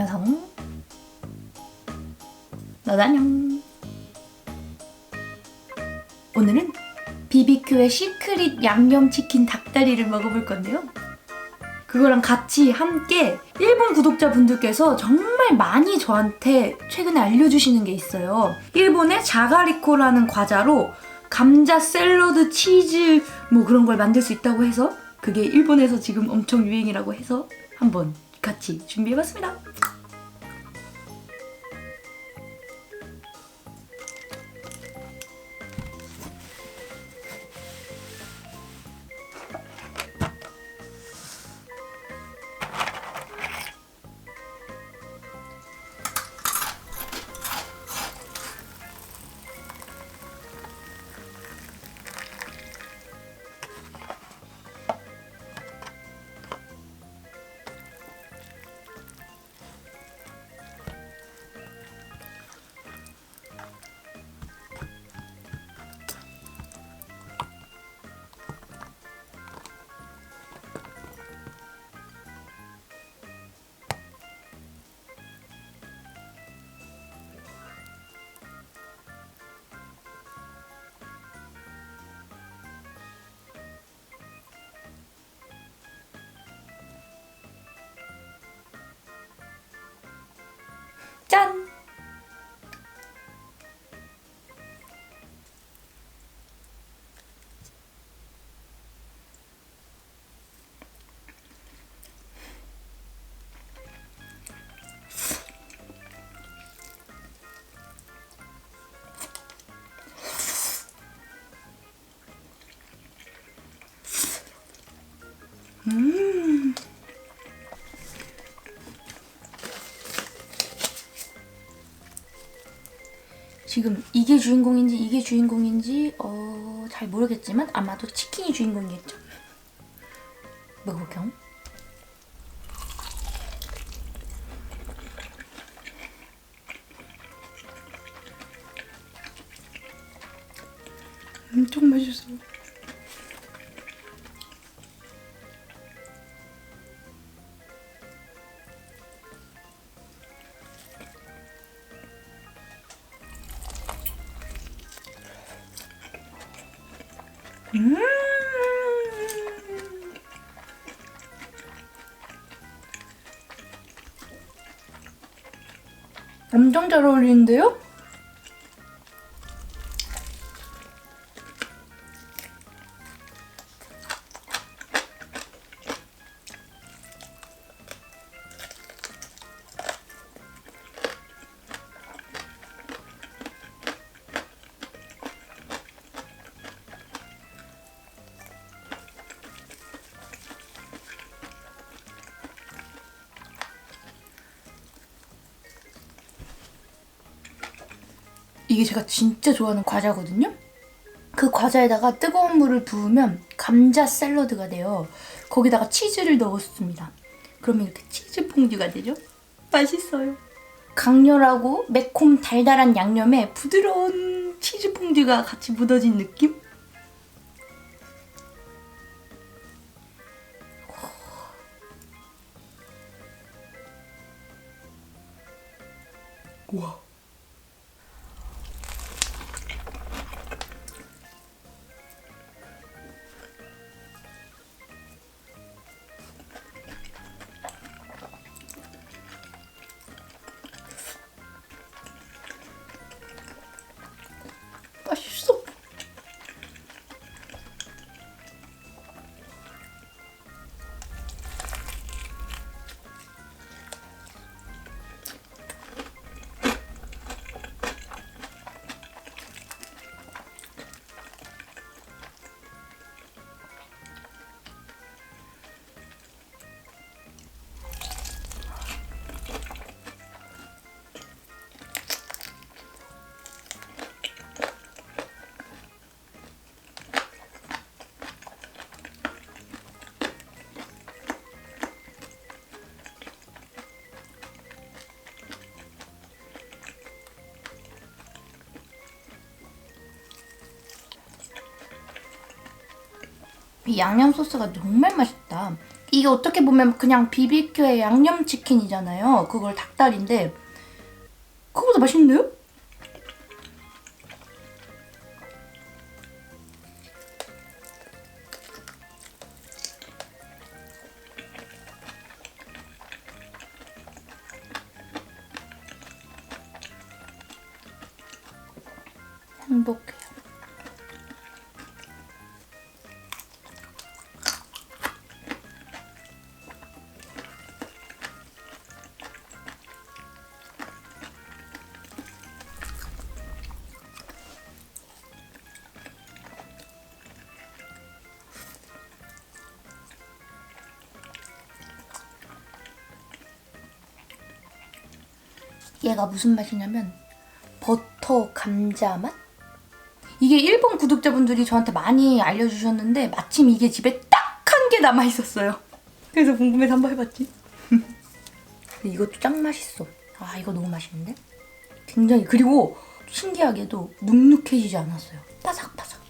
안녕. 너도 안녕. 오늘은 BBQ의 시크릿 양념치킨 닭다리를 먹어볼 건데요. 그거랑 같이 함께 일본 구독자분들께서 정말 많이 저한테 최근에 알려주시는 게 있어요. 일본의 자가리코라는 과자로 감자 샐러드 치즈 뭐 그런 걸 만들 수 있다고 해서 그게 일본에서 지금 엄청 유행이라고 해서 한번 같이 준비해봤습니다. 짠! 지금 이게 주인공인지 이게 주인공인지 어, 잘 모르겠지만 아마도 치킨이 주인공이겠죠. 먹어볼게요. 엄청 맛있어. 음. 엄청 잘 어울리는데요? 이게 제가 진짜 좋아하는 과자거든요. 그 과자에다가 뜨거운 물을 부으면 감자 샐러드가 돼요. 거기다가 치즈를 넣었습니다. 그러면 이렇게 치즈 퐁듀가 되죠? 맛있어요. 강렬하고 매콤 달달한 양념에 부드러운 치즈 퐁듀가 같이 묻어진 느낌? 와. 이 양념 소스가 정말 맛있다. 이게 어떻게 보면 그냥 비비큐의 양념 치킨이잖아요. 그걸 닭다리인데 그거보다 맛있는데요? 얘가 무슨 맛이냐면 버터 감자 맛? 이게 일본 구독자분들이 저한테 많이 알려주셨는데 마침 이게 집에 딱 한 개 남아 있었어요. 그래서 궁금해서 한번 해봤지. 이것도 짱 맛있어. 아 이거 너무 맛있는데? 굉장히 그리고 신기하게도 눅눅해지지 않았어요. 바삭바삭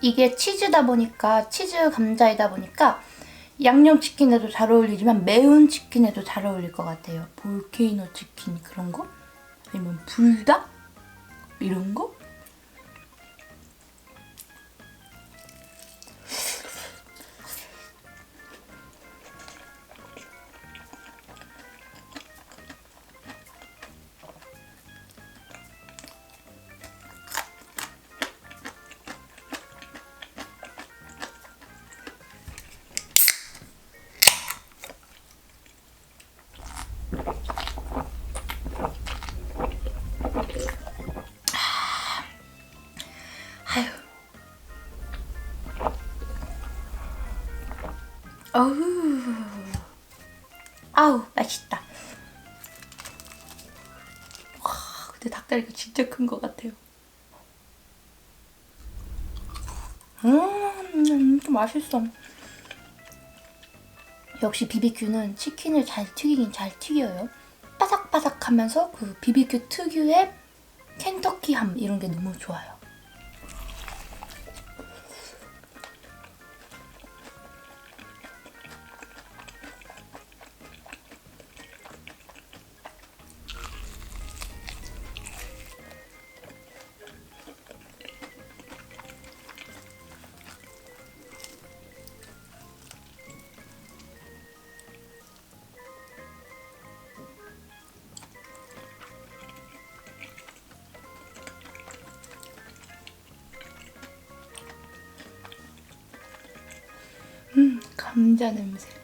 이게 치즈다 보니까 치즈 감자이다 보니까 양념 치킨에도 잘 어울리지만 매운 치킨에도 잘 어울릴 것 같아요. 볼케이노 치킨 그런 거? 아니면 불닭? 이런 거? 어우. 아우, 맛있다. 와, 근데 닭다리가 진짜 큰 것 같아요. 음, 좀 맛있어. 역시 비비큐는 치킨을 잘 튀기긴 잘 튀겨요. 바삭바삭하면서 그 비비큐 특유의 켄터키함 이런 게 너무 좋아요. 감자 냄새.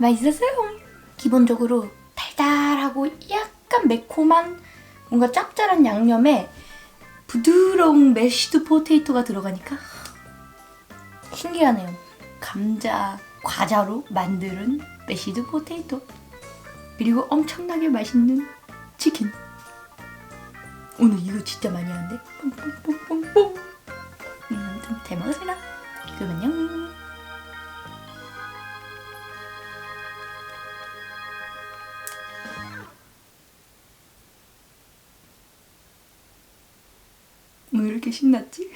맛있었어요. 기본적으로 달달하고 약간 매콤한 뭔가 짭짤한 양념에 부드러운 메쉬드 포테이토가 들어가니까 신기하네요. 감자 과자로 만드는 메쉬드 포테이토 그리고 엄청나게 맛있는 치킨. 오늘 이거 진짜 많이 하는데 뽕뽕뽕뽕뽕. 음, 먹었습니다. 그럼 안녕. 뭐 이렇게 신났지?